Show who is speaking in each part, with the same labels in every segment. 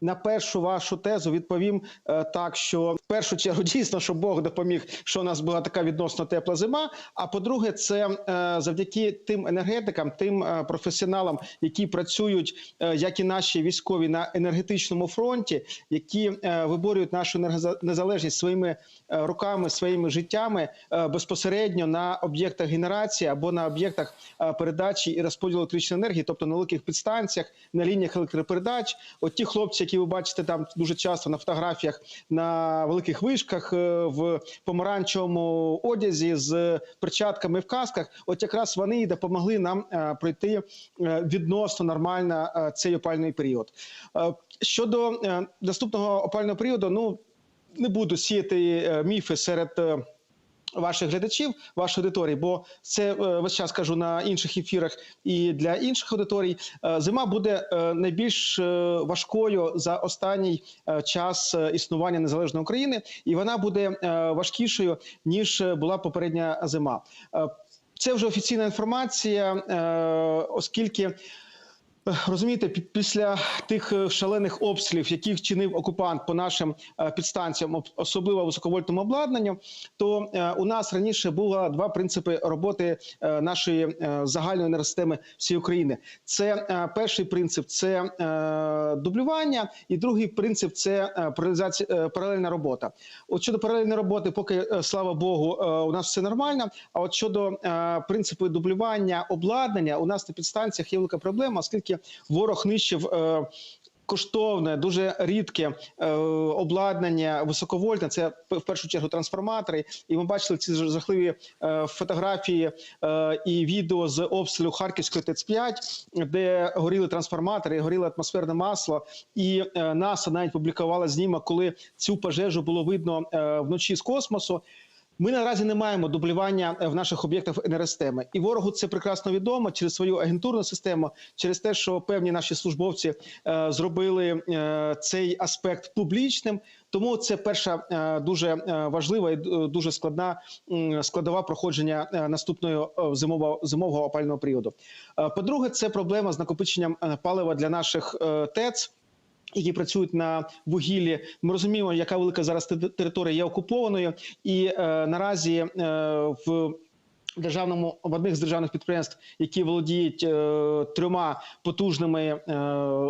Speaker 1: на першу вашу тезу відповім е, так, що першу чергу дійсно, що Бог допоміг, що у нас була така відносно тепла зима. А по-друге, це е, завдяки тим енергетикам, тим е, професіоналам, які працюють, е, як і наші військові на енергетичному фронті, які виборюють нашу енергонезалежність своїми руками, своїми життями безпосередньо на об'єктах генерації або на об'єктах передачі і розподілу електричної енергії, тобто на великих підстанціях, на лініях електропередач. От ті хлопці, які ви бачите там дуже часто на фотографіях на великих вишках е, в помаранчевому одязі з перчатками в касках, от якраз вони і допомогли нам е, пройти е, відносно нормально цей опальний період. Щодо наступного опального періоду, ну не буду сіяти міфи серед. Ваших глядачів, вашої аудиторії, бо це е, весь час кажу на інших ефірах і для інших аудиторій. Е, Зима буде е, найбільш важкою за останній час існування незалежної України, і вона буде важкішою ніж була попередня зима. Це вже офіційна інформація, оскільки. Розумієте, пі- після тих е, шалених обстрілів, яких чинив окупант по нашим е, підстанціям, особливо високовольтному обладнанню, то е, у нас раніше було два принципи роботи нашої загальної енергосистеми всієї України. Це перший принцип це дублювання, і другий принцип це паралельна робота. От щодо паралельної роботи, поки слава Богу, у нас все нормально. А от щодо принципу дублювання обладнання, у нас на підстанціях є велика проблема, оскільки ворог нищив. е, Коштовне, дуже рідке е, обладнання високовольтне. Це в першу чергу трансформатори. І ми бачили ці жахливі е, фотографії е, і відео з обстрілу Харківської ТЕЦ-5, де горіли трансформатори, горіло атмосферне масло. І е, НАСА навіть публікувала знімок, коли цю пожежу було видно е, вночі з космосу. Ми наразі не маємо дублювання е, в наших об'єктах енергосистеми. І ворогу це прекрасно відомо через свою агентурну систему, через те, що певні наші службовці е, зробили е, цей аспект публічним. Тому це перша е, дуже е, важлива і е, дуже складна м, складова проходження е, наступного е, зимового зимового опального періоду. Е, По-друге, це проблема з накопиченням е, палива для наших е, ТЕЦ які працюють на вугіллі. Ми розуміємо, яка велика зараз те- територія є окупованою, і е, наразі е, в державному в одних з державних підприємств, які володіють е, трьома потужними е,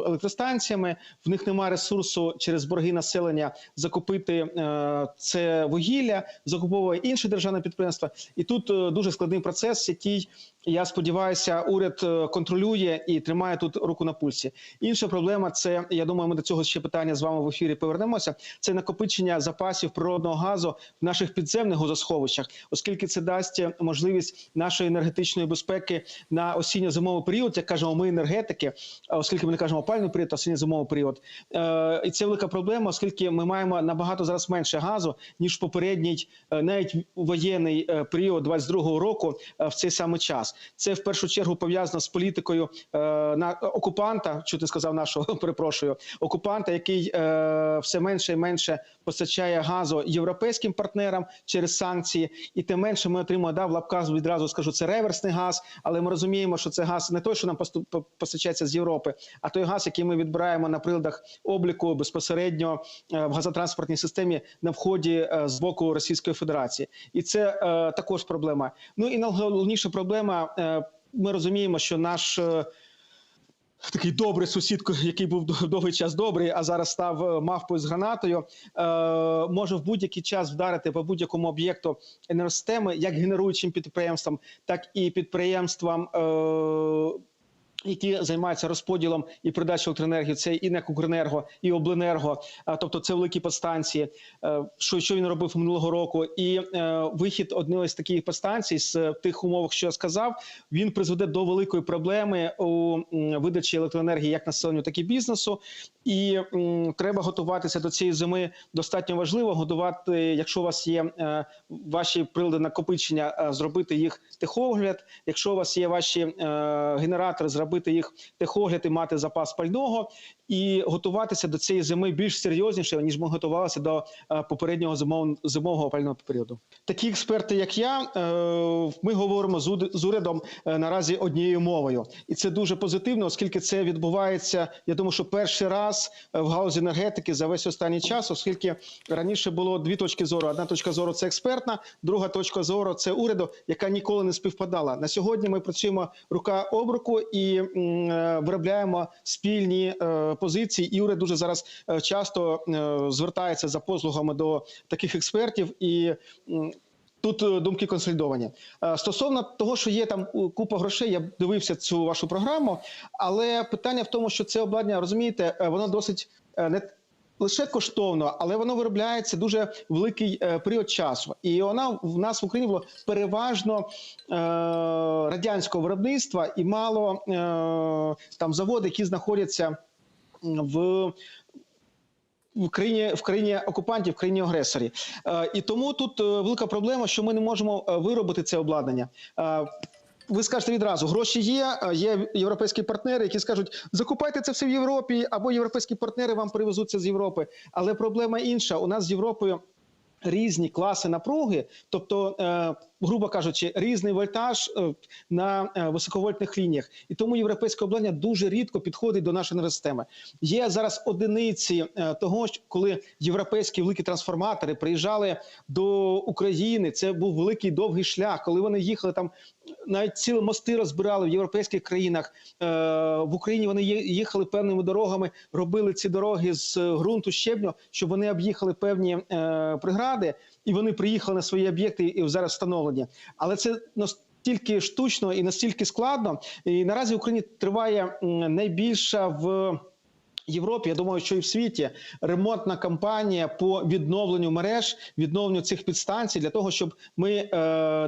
Speaker 1: електростанціями, в них немає ресурсу через борги населення закупити е, це вугілля, закуповує інше державне підприємство. І тут е, дуже складний процес, який я сподіваюся, уряд е, контролює і тримає тут руку на пульсі. Інша проблема це я думаю, ми до цього ще питання з вами в ефірі повернемося. Це накопичення запасів природного газу в наших підземних газосховищах, оскільки це дасть можливість нашої енергетичної безпеки на осінньо-зимовий період, як кажемо, ми енергетики, оскільки ми не кажемо опальний період, осінньо-зимовий період. Е, і це велика проблема, оскільки ми маємо набагато зараз менше газу ніж попередній, е, навіть воєнний е, період 22-го року е, в цей самий час. Це в першу чергу пов'язано з політикою е, на окупанта, що ти сказав нашого, перепрошую, окупанта, який е, все менше і менше постачає газу європейським партнерам через санкції, і тим менше ми отримуємо да, в лапках відразу скажу, це реверсний газ, але ми розуміємо, що це газ не той, що нам постачається з Європи, а той газ, який ми відбираємо на приладах обліку безпосередньо е, в газотранспортній системі на вході е, з боку Російської Федерації, і це е, також проблема. Ну і найголовніша проблема. Е, Ми розуміємо, що наш е, такий добрий сусід, який був довгий час добрий, а зараз став е, мавпою з гранатою, може в будь-який час вдарити по будь-якому об'єкту енергосистеми, як генеруючим підприємствам, так і підприємствам. Е, які займаються розподілом і передачею електроенергії, це і НЕК «Укренерго», і обленерго, тобто це великі підстанції. Е, Що, що він робив минулого року, і е, вихід однієї з таких підстанцій з е, тих умовах, що я сказав, він призведе до великої проблеми у видачі електроенергії як населенню, так і бізнесу. І треба готуватися до цієї зими. Достатньо важливо готувати, якщо у вас є е, ваші прилади накопичення, е, зробити їх техогляд. Якщо у вас є ваші е, генератори, зробити робити їх техогляд і мати запас пального, і готуватися до цієї зими більш серйозніше ніж ми готувалися до е, попереднього зимов, зимового пального періоду. Такі експерти, як я, е, ми говоримо з урядом е, наразі однією мовою, і це дуже позитивно, оскільки це відбувається. Я думаю, що перший раз в галузі енергетики за весь останній час, оскільки раніше було дві точки зору: одна точка зору це експертна, друга точка зору це уряду, яка ніколи не співпадала. На сьогодні ми працюємо рука об руку і м, е, виробляємо спільні е, позиції. І уряд дуже зараз е, часто звертається за послугами до таких експертів і. Тут думки консолідовані стосовно того, що є там купа грошей. Я дивився цю вашу програму, але питання в тому, що це обладнання, розумієте, воно досить не лише коштовно, але воно виробляється дуже великий е, період часу. І вона в нас в Україні було переважно е, радянського виробництва і мало е, там заводи, які знаходяться в. В країні в країні окупантів, в країні агресорі, е, і тому тут е, велика проблема, що ми не можемо виробити це обладнання. Ви скажете відразу, гроші є. е, Є європейські партнери, які скажуть, закупайте це все в Європі, або європейські партнери вам привезуть це з Європи. Але проблема інша: у нас з Європою різні класи напруги, тобто, е, грубо кажучи, різний вольтаж е, на е, високовольтних лініях, і тому європейське обладнання дуже рідко підходить до нашої енергосистеми. Є зараз одиниці е, того, коли європейські великі трансформатори приїжджали до України. Це був великий довгий шлях, коли вони їхали там. Навіть цілі мости розбирали в європейських країнах в Україні. Вони їхали певними дорогами, робили ці дороги з ґрунту щебню, щоб вони об'їхали певні прегради, і вони приїхали на свої об'єкти і зараз встановлені. Але це настільки штучно і настільки складно. І наразі в Україні триває найбільша в. Європі, я думаю, що і в світі ремонтна кампанія по відновленню мереж, відновленню цих підстанцій для того, щоб ми е,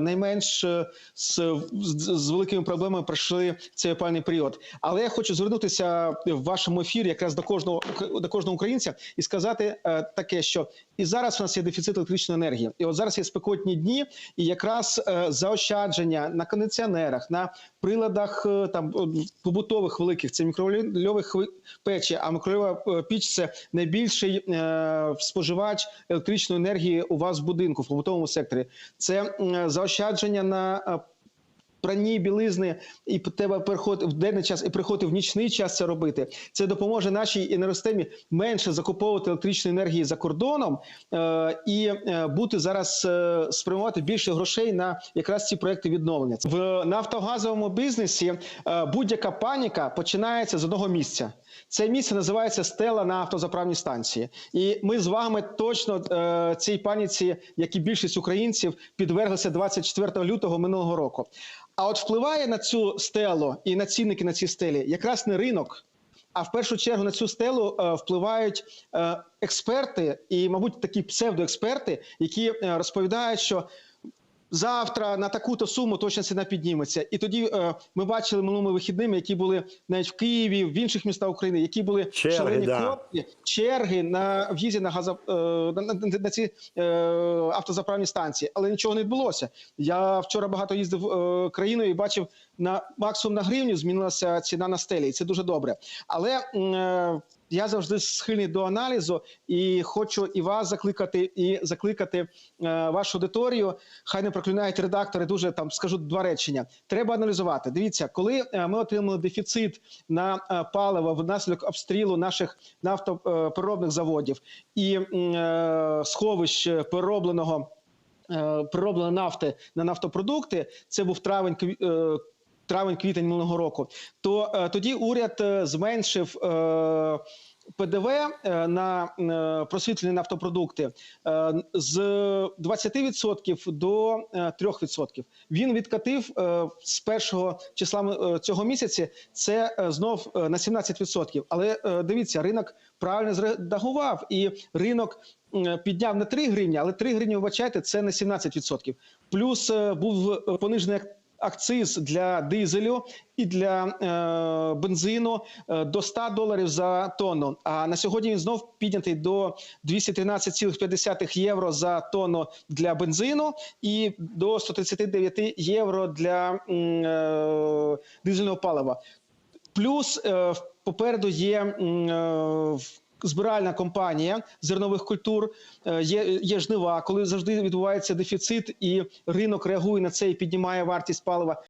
Speaker 1: найменш е, з, з, великими проблемами пройшли цей опальний період. Але я хочу звернутися в вашому ефірі якраз до кожного до кожного українця і сказати е, таке, що і зараз у нас є дефіцит електричної енергії, і от зараз є спекотні дні, і якраз е, заощадження на кондиціонерах, на приладах е, там побутових великих це мікрохвильових хви- печі. А е, піч це найбільший е, споживач електричної енергії у вас в будинку в побутовому секторі. Це заощадження на е, Пранні білизни і треба переходити в денний час і приходити в нічний час це робити. Це допоможе нашій енергосистемі менше закуповувати електричної енергії за кордоном е, і бути зараз е, спрямувати більше грошей на якраз ці проекти відновлення. В нафтогазовому бізнесі е, будь-яка паніка починається з одного місця. Це місце називається стела на автозаправній станції, і ми з вами точно е, цій паніці, як і більшість українців, підверглися 24 лютого минулого року. А от впливає на цю стелу і на цінники на цій стелі якраз не ринок. А в першу чергу на цю стелу е, впливають е, експерти, і, мабуть, такі псевдоексперти, які е, розповідають, що завтра на таку-то суму точно ціна підніметься. І тоді е, ми бачили минулими вихідними, які були навіть в Києві, в інших містах України, які були
Speaker 2: Черги,
Speaker 1: шалені
Speaker 2: да.
Speaker 1: пробки, черги на в'їзді на газо е, на, на, на ці е, автозаправні станції, але нічого не відбулося. Я вчора багато їздив е, країною і бачив на максимум на гривню змінилася ціна на стелі, і це дуже добре. Але я завжди схильний до аналізу і хочу і вас закликати, і закликати е, вашу аудиторію. Хай не проклинають редактори. Дуже там скажу два речення. Треба аналізувати. Дивіться, коли е, ми отримали дефіцит на е, паливо внаслідок обстрілу наших нафтопереробних заводів і е, сховищ е, переробленого е, переробленої нафти на нафтопродукти. Це був травень. Кві- Травень-квітень минулого року, то е, тоді уряд е, зменшив е, ПДВ на просвітлені нафтопродукти з 20% до е, 3%. Він відкатив з першого числа цього місяця це знов на 17%. Але дивіться, ринок правильно зреагував, і ринок підняв на 3 гривні, але 3 гривні, вибачайте, це на 17%. Плюс був понижений акциз для дизелю і для е, бензину е, до 100 доларів за тонну. А на сьогодні він знов піднятий до 213,5 євро за тонну для бензину і до 139 євро для е, дизельного палива. Плюс е, попереду є е, збиральна компанія зернових культур, е, є, є жнива, коли завжди відбувається дефіцит, і ринок реагує на це і піднімає вартість палива.